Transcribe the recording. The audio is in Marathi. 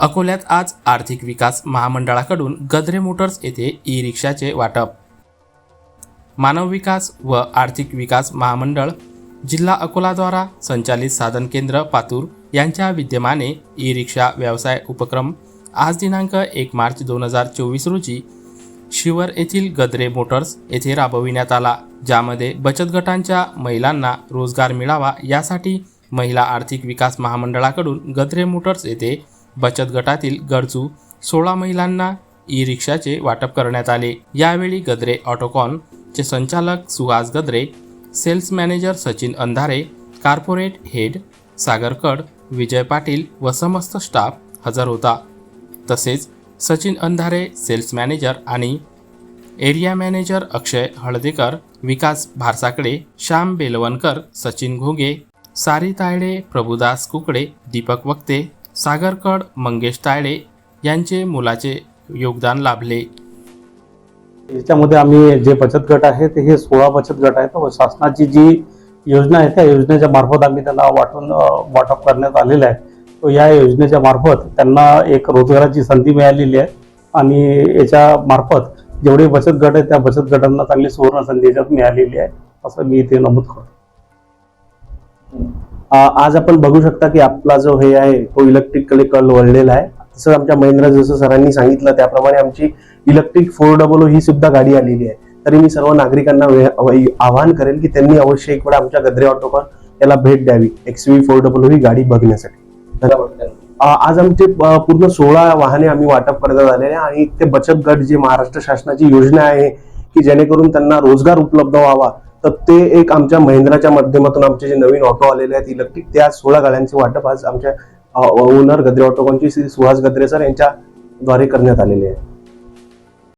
अकोल्यात आज आर्थिक विकास महामंडळाकडून गद्रे मोटर्स येथे ई रिक्षाचे वाटप. मानव विकास व आर्थिक विकास महामंडळ जिल्हा अकोलाद्वारा संचालित साधन केंद्र पातूर यांच्या विद्यमाने ई रिक्षा व्यवसाय उपक्रम आज दिनांक एक मार्च दोन हजार चोवीस रोजी शिवर येथील गद्रे मोटर्स येथे राबविण्यात आला ज्यामध्ये बचत गटांच्या महिलांना रोजगार मिळावा यासाठी महिला आर्थिक विकास महामंडळाकडून गद्रे मोटर्स येथे बचत गटातील गरजू सोळा महिलांना ई रिक्षाचे वाटप करण्यात आले. यावेळी गद्रे ऑटोकॉन चे संचालक Suhas Gadre sales manager Sachin Andhare corporate head सागरकड Vijay Patil व समस्त स्टाफ हजर होता. तसेच सचिन अंधारे सेल्स मॅनेजर आणि एरिया मॅनेजर अक्षय हळदेकर विकास भारसाकडे श्याम बेलवणकर सचिन घोगे सारी तायडे प्रभुदास कुकडे दीपक वक्ते सागरकड मंगेश तायडे यांचे मुलाचे योगदान लाभले. याच्यामध्ये आम्ही जे बचत गट आहे ते हे सोळा बचत गट आहेत. व शासनाची जी योजना आहे त्या योजनेच्या मार्फत आम्ही त्यांना वाटून वाटप करण्यात आलेलं आहे. तो या योजनेच्या मार्फत त्यांना एक रोजगाराची संधी मिळालेली आहे. आणि याच्या मार्फत जेवढे बचत गट आहेत त्या बचत गटांना चांगली सुवर्ण संधी याच्यात मिळालेली आहे असं मी इथे नमूद करतो. आज आपण बघू शकता की आपला जो हे आहे तो इलेक्ट्रिककडे कल वळलेला आहे. तसंच आमच्या महिंद्रा जसं सरांनी सांगितलं त्याप्रमाणे आमची इलेक्ट्रिक फोर डबल ही सुद्धा गाडी आलेली आहे. तरी मी सर्व नागरिकांना आवाहन करेल की त्यांनी अवश्य एक वेळा आमच्या गद्रे ऑटोवर याला भेट द्यावी एक्स व्ही फोर डबल ही गाडी बघण्यासाठी. धन्यवाद. आज आमचे पूर्ण सोळा वाहने आम्ही वाटप करण्यात आलेले आहे आणि ते बचत गट जे महाराष्ट्र शासनाची योजना आहे की जेणेकरून त्यांना रोजगार उपलब्ध व्हावा तर ते एक आमच्या महिंद्राच्या माध्यमातून आमचे जे नवीन ऑटो आलेले आहेत इलेक्ट्रिक त्या सोळा गाड्यांचे वाटप आज आमच्या ओनर गद्रे ऑटोकॉनची श्री सुहास गद्रे सर यांच्या द्वारे करण्यात आलेले आहे.